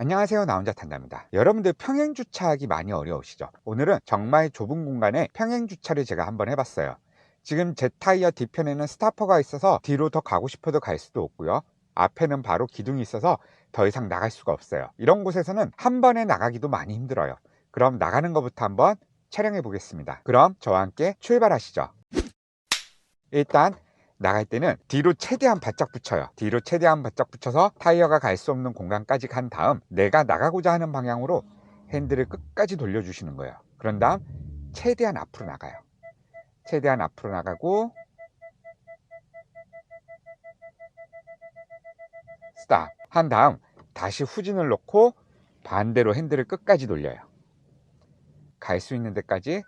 안녕하세요. 나 혼자 탄답니다. 여러분들 평행 주차하기 많이 어려우시죠? 오늘은 정말 좁은 공간에 평행 주차를 제가 한번 해봤어요. 지금 제 타이어 뒤편에는 스타퍼가 있어서 뒤로 더 가고 싶어도 갈 수도 없고요. 앞에는 바로 기둥이 있어서 더 이상 나갈 수가 없어요. 이런 곳에서는 한 번에 나가기도 많이 힘들어요. 그럼 나가는 것부터 한번 촬영해 보겠습니다. 그럼 저와 함께 출발하시죠. 일단 나갈 때는 뒤로 최대한 바짝 붙여요. 뒤로 최대한 바짝 붙여서 타이어가 갈 수 없는 공간까지 간 다음 내가 나가고자 하는 방향으로 핸들을 끝까지 돌려주시는 거예요. 그런 다음 최대한 앞으로 나가요. 최대한 앞으로 나가고 스탑. 한 다음 다시 후진을 놓고 반대로 핸들을 끝까지 돌려요. 갈 수 있는 데까지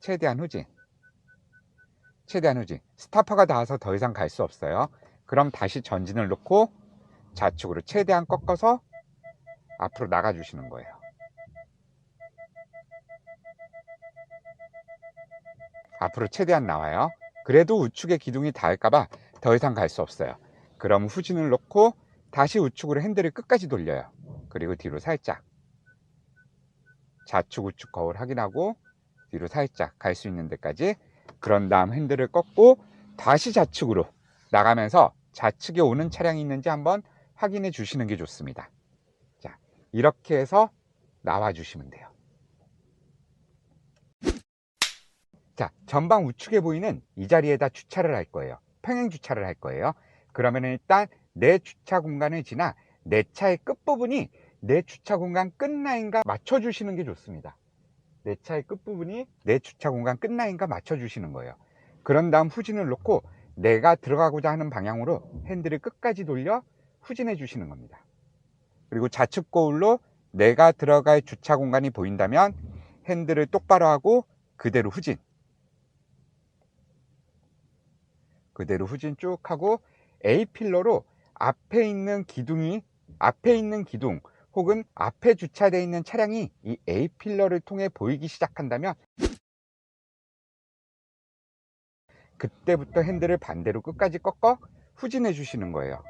최대한 후진 최대한 후진. 스타퍼가 닿아서 더 이상 갈 수 없어요. 그럼 다시 전진을 놓고 좌측으로 최대한 꺾어서 앞으로 나가 주시는 거예요. 앞으로 최대한 나와요. 그래도 우측에 기둥이 닿을까봐 더 이상 갈 수 없어요. 그럼 후진을 놓고 다시 우측으로 핸들을 끝까지 돌려요. 그리고 뒤로 살짝. 좌측 우측 거울 확인하고 뒤로 살짝 갈 수 있는 데까지 그런 다음 핸들을 꺾고 다시 좌측으로 나가면서 좌측에 오는 차량이 있는지 한번 확인해 주시는 게 좋습니다. 자 이렇게 해서 나와 주시면 돼요. 자 전방 우측에 보이는 이 자리에다 주차를 할 거예요. 평행 주차를 할 거예요. 그러면 일단 내 주차 공간을 지나 내 차의 끝부분이 내 주차 공간 끝라인과 맞춰 주시는 게 좋습니다 내 차의 끝부분이 내 주차 공간 끝라인과 맞춰 주시는 거예요. 그런 다음 후진을 놓고 내가 들어가고자 하는 방향으로 핸들을 끝까지 돌려 후진해 주시는 겁니다. 그리고 좌측 거울로 내가 들어갈 주차 공간이 보인다면 핸들을 똑바로 하고 그대로 후진. 그대로 후진 쭉 하고 A필러로 앞에 있는 기둥이 앞에 있는 기둥 혹은 앞에 주차되어 있는 차량이 이 A필러를 통해 보이기 시작한다면 그때부터 핸들을 반대로 끝까지 꺾어 후진해 주시는 거예요.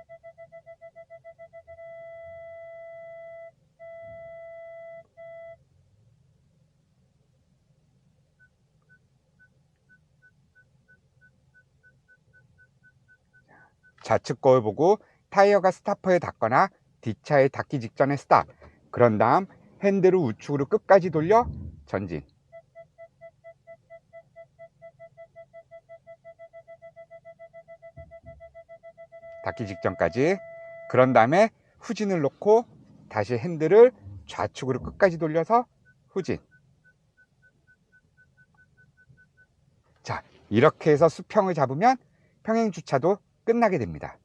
좌측 거울 보고 타이어가 스타퍼에 닿거나 뒷차에 닿기 직전에 스탑. 그런 다음 핸들을 우측으로 끝까지 돌려 전진. 닿기 직전까지. 그런 다음에 후진을 놓고 다시 핸들을 좌측으로 끝까지 돌려서 후진. 자 이렇게 해서 수평을 잡으면 평행 주차도 끝나게 됩니다